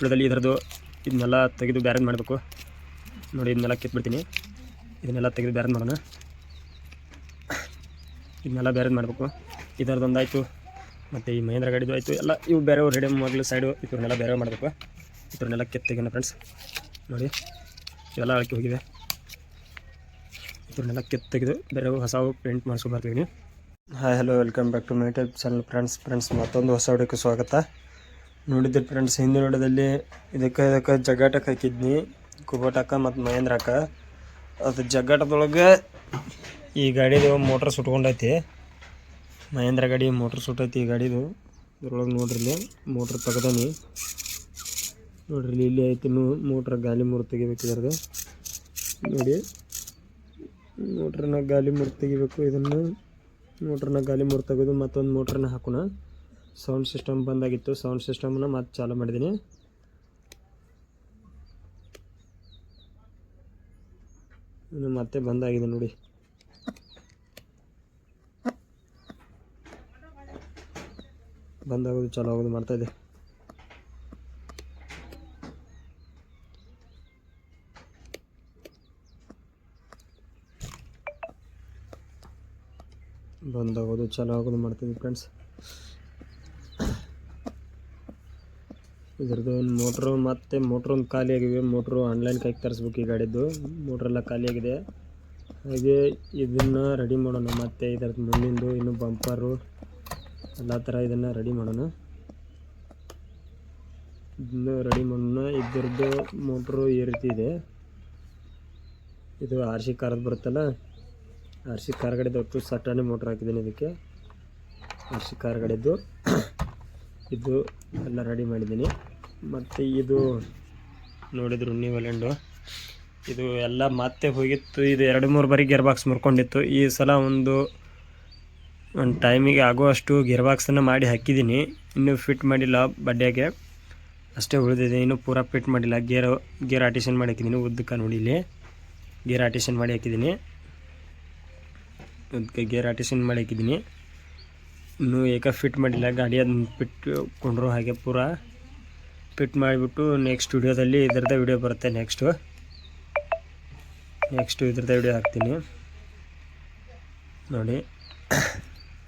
ವಿಡಿಯೋದಲ್ಲಿ ಇದರದ್ದು ಇದನ್ನೆಲ್ಲ ತೆಗೆದು ಬ್ಯಾರೇಜ್ ಮಾಡಬೇಕು. ನೋಡಿ, ಇದನ್ನೆಲ್ಲ ಕಿತ್ಬಿಡ್ತೀನಿ. ಇದನ್ನೆಲ್ಲ ತೆಗೆದು ಬ್ಯಾರೇಜ್ ಮಾಡೋಣ. ಇದನ್ನೆಲ್ಲ ಬ್ಯಾರೇಜ್ ಮಾಡಬೇಕು. ಇದರದ್ದೊಂದು ಆಯಿತು ಮತ್ತು ಈ ಮಹೇಂದ್ರ ಗಾಡಿದು ಆಯಿತು. ಎಲ್ಲ ಇವು ಬೇರೆ ರೆಡಿ ಮಗ್ಲು ಸೈಡು ಇವ್ರನ್ನೆಲ್ಲ ಬೇರೆ ಮಾಡಬೇಕು. ಇವ್ರನ್ನೆಲ್ಲ ಕಿತ್ತೆಗೆನ ಫ್ರೆಂಡ್ಸ್ ನೋಡಿ, ಇವೆಲ್ಲ ಅಳಕೆ ಹೋಗಿದೆ ಇವ್ರನ್ನೆಲ್ಲ ಕಿತ್ತು ತೆಗೆದು ಬೇರೆ ಹೊಸವು paint ಮಾಡಿಸ್ಕೊಂಬರ್ತೀವಿ hi hello welcome back to my type channel friends friends ಮತ್ತೊಂದು ಹೊಸ ವಿಡಿಯೋಕ್ಕೆ ಸ್ವಾಗತ. ನೋಡಿದ್ದೆ ಫ್ರೆಂಡ್ಸ್ ಹಿಂದಿನ ನೋಡೋದಲ್ಲಿ ಇದಕ್ಕೆ ಇದಕ್ಕೆ ಜಗ್ಗಾಟಕ್ಕೆ ಹಾಕಿದ್ನಿ ಕುಬೋಟಕ್ಕ ಮತ್ತು ಮಹೇಂದ್ರಕ್ಕ ಅದು ಜಗ್ಗಾಟದೊಳಗೆ ಈ ಗಾಡಿದು ಮೋಟ್ರ್ ಸುಟ್ಕೊಂಡೈತಿ. ಮಹೇಂದ್ರ ಗಾಡಿ ಮೋಟ್ರ್ ಸುಟ್ಟೈತಿ ಈ ಗಾಡಿದು. ಇದ್ರೊಳಗೆ ನೋಡ್ರಿ ಮೋಟ್ರ್ ತೆಗ್ದಾನಿ. ನೋಡ್ರಿ ಇಲ್ಲಿ ಐತಿ ಮೋಟ್ರ್ ಗಾಲಿ ಮೂರು ತೆಗಿಬೇಕು ಇದ್ರದ್ದು ನೋಡಿ ಮೋಟ್ರನ್ನ ಗಾಲಿ ಮೂರು ತೆಗಿಬೇಕು, ಇದನ್ನು ಮೋಟ್ರನ್ನ ಗಾಲಿ ಮೂರು ತೆಗೆದು ಮತ್ತೊಂದು ಮೋಟ್ರನ್ನ ಹಾಕೋಣ. Sound system ಬಂದಾಗಿತ್ತು. ಸೌಂಡ್ ಸಿಸ್ಟಮ್ನ ಮತ್ತೆ ಚಾಲು ಮಾಡಿದ್ದೀನಿ ಇನ್ನು ಮತ್ತೆ ಬಂದಾಗಿದೆ ನೋಡಿ. ಬಂದಾಗೋದು ಚಾಲು ಆಗೋದು ಮಾಡ್ತಾಯಿದ್ದೆ ಬಂದಾಗೋದು ಚಾಲು ಆಗೋದು ಮಾಡ್ತಿದ್ವಿ ಫ್ರೆಂಡ್ಸ್ ಇದ್ರದ್ದು ಒಂದು ಮೋಟ್ರು ಮತ್ತು ಮೋಟ್ರ್ ಒಂದು ಖಾಲಿ ಆಗಿವೆ. ಮೋಟ್ರು ಆನ್ಲೈನ್ ಕೈಗೆ ತರಿಸ್ಬೇಕು ಈ ಗಾಡಿದ್ದು ಮೋಟ್ರೆಲ್ಲ ಖಾಲಿಯಾಗಿದೆ ಹಾಗೆ ಇದನ್ನು ರೆಡಿ ಮಾಡೋಣ. ಮತ್ತು ಇದರದ್ದು ಮುಂದಿಂದು ಇನ್ನು ಬಂಪರು ಎಲ್ಲ ಥರ ಇದನ್ನು ರೆಡಿ ಮಾಡೋಣ. ಇದನ್ನು ರೆಡಿ ಮಾಡೋಣ. ಇದ್ರದ್ದು ಮೋಟ್ರು ಈ ರೀತಿ ಇದೆ. ಇದು ಆರ್ ಸಿ ಕಾರ್ದು ಬರುತ್ತಲ್ಲ? ಆರ್ ಸಿ ಕಾರ್ ಗಾಡಿದು ಒಟ್ಟು ಸಟ್ಟಾನೆ ಮೋಟ್ರ್ ಹಾಕಿದ್ದೀನಿ ಇದಕ್ಕೆ. ಆರ್ ಸಿ ಕಾರ್ ಗಾಡಿದ್ದು ಇದು ಎಲ್ಲ ರೆಡಿ ಮಾಡಿದ್ದೀನಿ. ಮತ್ತು ಇದು ನೋಡಿದ್ರು ನ್ಯೂಲೆಂಡು ಇದು ಎಲ್ಲ ಮತ್ತೆ ಹೋಗಿತ್ತು. ಇದು ಎರಡು ಮೂರು ಬಾರಿ ಗೇರ್ ಬಾಕ್ಸ್ ಮುರ್ಕೊಂಡಿತ್ತು. ಈ ಸಲ ಒಂದು ಒಂದು ಟೈಮಿಗೆ ಆಗುವಷ್ಟು ಗೇರ್ ಬಾಕ್ಸನ್ನು ಮಾಡಿ ಹಾಕಿದ್ದೀನಿ. ಇನ್ನೂ ಫಿಟ್ ಮಾಡಿಲ್ಲ ಬಡ್ಡೆಗೆ. ಅಷ್ಟೇ ಉಳಿದಿದೆ. ಇನ್ನೂ ಪೂರಾ ಫಿಟ್ ಮಾಡಿಲ್ಲ. ಗೇರ್ ಗೇರ್ ಆರ್ಟಿಷನ್ ಮಾಡಿ ಹಾಕಿದ್ದೀನಿ ಉದ್ದಕ್ಕೆ ನೋಡಿ ಇಲ್ಲಿ ಗೇರ್ ಆರ್ಟಿಷನ್ ಮಾಡಿ ಹಾಕಿದ್ದೀನಿ. ಉದ್ದಕ್ಕೆ ಗೇರ್ ಆರ್ಟಿಷನ್ ಮಾಡಿ ಹಾಕಿದ್ದೀನಿ. ಇನ್ನೂ ಏಕ ಫಿಟ್ ಮಾಡಿಲ್ಲ ಗಾಡಿ ಅದನ್ನ ಫಿಟ್ ಕೊಂಡ್ರು ಹಾಗೆ ಪೂರ. ಫಿಟ್ ಮಾಡಿಬಿಟ್ಟು ನೆಕ್ಸ್ಟ್ ವಿಡಿಯೋದಲ್ಲಿ ಇದರದ ವಿಡಿಯೋ ಬರುತ್ತೆ ನೆಕ್ಸ್ಟು ನೆಕ್ಸ್ಟು ಇದ್ರದ್ದು ವಿಡಿಯೋ ಹಾಕ್ತೀನಿ. ನೋಡಿ.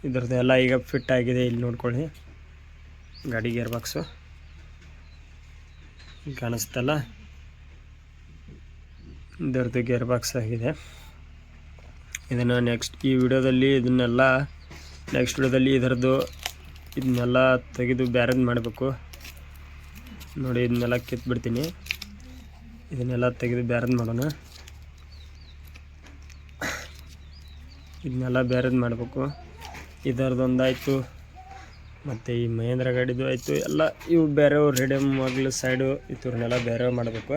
ಇದ್ರದ್ದು ಎಲ್ಲ ಈಗ ಫಿಟ್ ಆಗಿದೆ, ಇಲ್ಲಿ ನೋಡ್ಕೊಳ್ಳಿ. ಗಾಡಿ ಗೇರ್ ಬಾಕ್ಸು ಕಾಣಿಸ್ತಲ್ಲ? ಇದರದ್ದು ಗೇರ್ ಬಾಕ್ಸ್ ಆಗಿದೆ. ಇದನ್ನು ನೆಕ್ಸ್ಟ್ ಈ ವಿಡಿಯೋದಲ್ಲಿ ಇದನ್ನೆಲ್ಲ ನೆಕ್ಸ್ಟ್ ವಿಡಿಯೋದಲ್ಲಿ ಇದರದ್ದು ಇದನ್ನೆಲ್ಲ ತೆಗೆದು ಬ್ಯಾರೇಜ್ ಮಾಡಬೇಕು. ನೋಡಿ, ಇದನ್ನೆಲ್ಲ ಕಿತ್ಬಿಡ್ತೀನಿ. ಇದನ್ನೆಲ್ಲ ತೆಗೆದು ಬ್ಯಾರೇಜ್ ಮಾಡೋಣ. ಇದನ್ನೆಲ್ಲ ಬ್ಯಾರೇಜ್ ಮಾಡಬೇಕು. ಇದರದೊಂದಾಯಿತು. ಮತ್ತು ಈ ಮಹೇಂದ್ರ ಗಾಡಿದು ಆಯಿತು. ಎಲ್ಲ ಇವು ಬೇರೆ ರೇಡಿಯಮ್ ಮಗ್ಲು ಸೈಡು ಇವ್ರನ್ನೆಲ್ಲ ಬೇರೆ ಮಾಡಬೇಕು.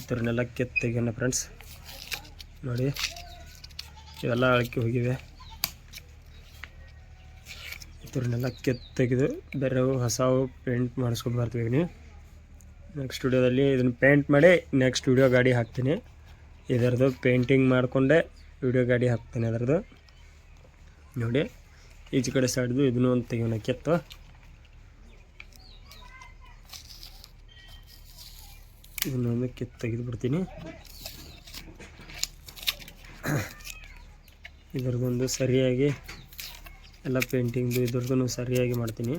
ಇವ್ರನ್ನೆಲ್ಲ ಕಿತ್ತು ತೆಗೋಣ ಫ್ರೆಂಡ್ಸ್ ನೋಡಿ, ಇವೆಲ್ಲ ಅಳಕೆ ಹೋಗಿವೆ. ಇವ್ರನ್ನೆಲ್ಲ ಕಿತ್ತು ತೆಗೆದು ಬೇರೆ ಹೊಸವು ಪೇಂಟ್ ಮಾಡಿಸ್ಕೊಂಡು ಬರ್ತೀವಿ ನೀವು. ನೆಕ್ಸ್ಟ್ ಸ್ಟುಡಿಯೋದಲ್ಲಿ ಇದನ್ನು ಪೇಂಟ್ ಮಾಡಿ ನೆಕ್ಸ್ಟ್ ವಿಡಿಯೋ ಗಾಡಿ ಹಾಕ್ತೀನಿ. ಇದರದ್ದು ಪೇಂಟಿಂಗ್ ಮಾಡಿಕೊಂಡೆ ವಿಡಿಯೋ ಗಾಡಿ ಹಾಕ್ತೀನಿ ಅದರದ್ದು. ನೋಡಿ, ಈಚೆ ಕಡೆ ಸೈಡ್ದು ಇದನ್ನು ಒಂದು ತೆಗೆಯೋಣ, ಕೆತ್ತು. ಇದನ್ನೊಂದು ಕೆತ್ತು ತೆಗೆದು ಬಿಡ್ತೀನಿ. ಇದರದೊಂದು ಸರಿಯಾಗಿ ಎಲ್ಲ ಪೇಂಟಿಂಗ್ದು ಇದ್ರದ್ದು ಸರಿಯಾಗಿ ಮಾಡ್ತೀನಿ.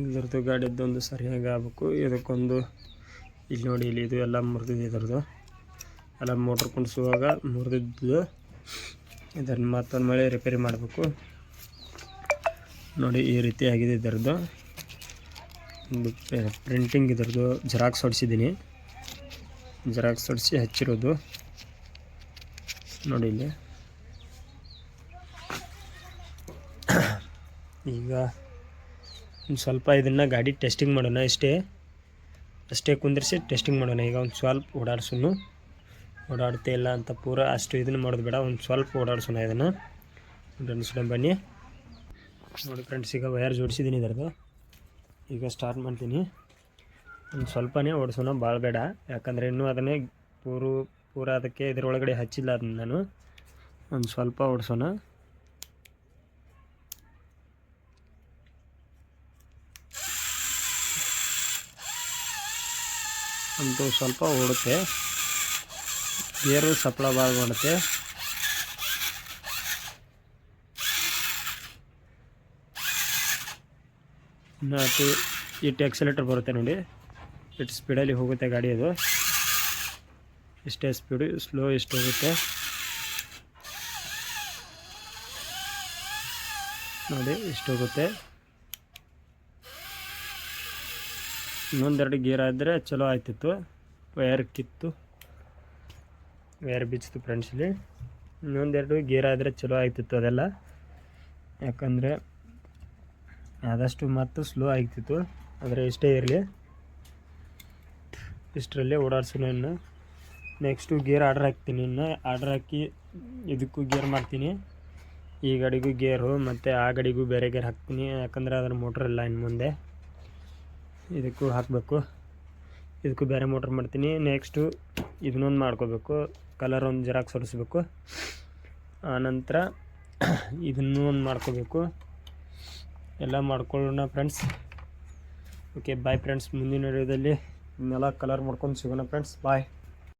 ಇದ್ರದ್ದು ಗಾಡಿದ್ದೊಂದು ಸರಿಯಾಗಿ ಆಗಬೇಕು. ಇದಕ್ಕೊಂದು ಇಲ್ಲಿ ನೋಡಿ ಇಲ್ಲಿ ಇದು ಎಲ್ಲ ಮುರಿದಿದೆ ಇದ್ರದ್ದು. ಎಲ್ಲ ಮೋಟ್ರ್ ಕುಣಿಸುವಾಗ ಮುರಿದಿದ್ದು. ಇದನ್ನು ಮತ್ತೊಂದು ಮಳೆ ರಿಪೇರಿ ಮಾಡಬೇಕು. ನೋಡಿ ಈ ರೀತಿ ಆಗಿದೆ ಇದರದ್ದು. ಒಂದು ಪ್ರಿಂಟಿಂಗ್ ಇದರದ್ದು ಜೆರಾಕ್ಸ್ ಹೊಡಿಸಿದ್ದೀನಿ. ಜೆರಾಕ್ಸ್ ಹೊಡಿಸಿ ಹಚ್ಚಿರೋದು. ನೋಡಿ ಇಲ್ಲಿ. ಈಗ ಒಂದು ಸ್ವಲ್ಪ ಇದನ್ನು ಗಾಡಿ ಟೆಸ್ಟಿಂಗ್ ಮಾಡೋಣ ಇಷ್ಟೇ. ಅಷ್ಟೇ ಕುಂದಿರಿಸಿ ಟೆಸ್ಟಿಂಗ್ ಮಾಡೋಣ. ಈಗ ಒಂದು ಸ್ವಲ್ಪ ಓಡಾಡ್ಸೋಣ ಓಡಾಡ್ತಾ ಇಲ್ಲ ಅಂತ ಪೂರ ಅಷ್ಟು ಇದನ್ನು ಮಾಡೋದು ಬೇಡ. ಒಂದು ಸ್ವಲ್ಪ ಓಡಾಡ್ಸೋಣ ಇದನ್ನು. ಓಡಾಡಿಸೋಣ ಬನ್ನಿ. ನೋಡಿ ಫ್ರೆಂಡ್ಸ್ ಈಗ ವಯರ್ ಜೋಡಿಸಿದ್ದೀನಿ ಇದರದ್ದು. ಈಗ ಸ್ಟಾರ್ಟ್ ಮಾಡ್ತೀನಿ. ಒಂದು ಸ್ವಲ್ಪನೇ ಓಡಿಸೋಣ ಭಾಳ ಬೇಡ. ಯಾಕಂದರೆ ಇನ್ನೂ ಅದನ್ನೇ ಪೂರು, ಪೂರ ಅದಕ್ಕೆ ಇದರೊಳಗಡೆ ಹಚ್ಚಿಲ್ಲ ಅದನ್ನ ನಾನು. ಒಂದು ಸ್ವಲ್ಪ ಓಡಿಸೋಣ ಅಂತೂ ಸ್ವಲ್ಪ ಓಡುತ್ತೆ. ಗೇರು ಸಪ್ಲ ಭಾಳ ಮಾಡುತ್ತೆ ಇನ್ನು ಈ ಎಕ್ಸಲೇಟರ್ ಬರುತ್ತೆ ನೋಡಿ. ಇಟ್ಟು ಸ್ಪೀಡಲ್ಲಿ ಹೋಗುತ್ತೆ ಗಾಡಿ ಅದು. ಇಷ್ಟೇ ಸ್ಪೀಡು ಸ್ಲೋ ಇಷ್ಟು ಹೋಗುತ್ತೆ. ನೋಡಿ ಇಷ್ಟು ಹೋಗುತ್ತೆ. ಇನ್ನೊಂದೆರಡು ಗೇರ್ ಆದರೆ ಚಲೋ ಆಯ್ತಿತ್ತು. ವೈರ್ ಕಿತ್ತು. ವೈರ್ ಬಿಚ್ಚಿತು ಫ್ರೆಂಡ್ಸ್ ಇನ್ನೊಂದೆರಡು ಗೇರ್ ಆದರೆ ಚಲೋ ಆಗ್ತಿತ್ತು ಅದೆಲ್ಲ. ಯಾಕಂದರೆ ಆದಷ್ಟು ಮತ್ತು ಸ್ಲೋ ಆಗ್ತಿತ್ತು. ಆದರೆ ಇಷ್ಟೇ ಇರಲಿ. ಇಷ್ಟರಲ್ಲೇ ಓಡಾಡ್ಸೋಣ ಇನ್ನು. ನೆಕ್ಸ್ಟು ಗೇರ್ ಆರ್ಡ್ರ್ ಹಾಕ್ತೀನಿ ಇನ್ನು. ಆರ್ಡ್ರ್ ಹಾಕಿ ಇದಕ್ಕೂ ಗೇರ್ ಮಾಡ್ತೀನಿ. ಈ ಗಾಡಿಗೂ ಗೇರು ಮತ್ತು ಆ ಗಾಡಿಗೂ ಬೇರೆ ಗೇರ್ ಹಾಕ್ತೀನಿ. ಯಾಕಂದರೆ ಅದರ ಮೋಟ್ರ್ ಇಲ್ಲ ಇನ್ನು ಮುಂದೆ. ಇದಕ್ಕೂ ಹಾಕಬೇಕು. ಇದಕ್ಕೂ ಬೇರೆ ಮೋಟ್ರ್ ಮಾಡ್ತೀನಿ. ನೆಕ್ಸ್ಟು ಇದನ್ನೊಂದು ಮಾಡ್ಕೋಬೇಕು. ಕಲರ್ ಒಂದು ಜೆರಾಕ್ಸ್ ಹೊಡಿಸ್ಬೇಕು. ಆನಂತರ ಇದನ್ನೂ ಒಂದು ಮಾಡ್ಕೋಬೇಕು. ಎಲ್ಲ ಮಾಡ್ಕೊಳ್ಳೋಣ ಫ್ರೆಂಡ್ಸ್ ಓಕೆ ಬಾಯ್ ಫ್ರೆಂಡ್ಸ್ ಮುಂದಿನ ವಿಡಿಯೋದಲ್ಲಿ ಇದನ್ನೆಲ್ಲ ಕಲರ್ ಮಾಡ್ಕೊಂಡು ಸಿಗೋಣ ಫ್ರೆಂಡ್ಸ್ ಬಾಯ್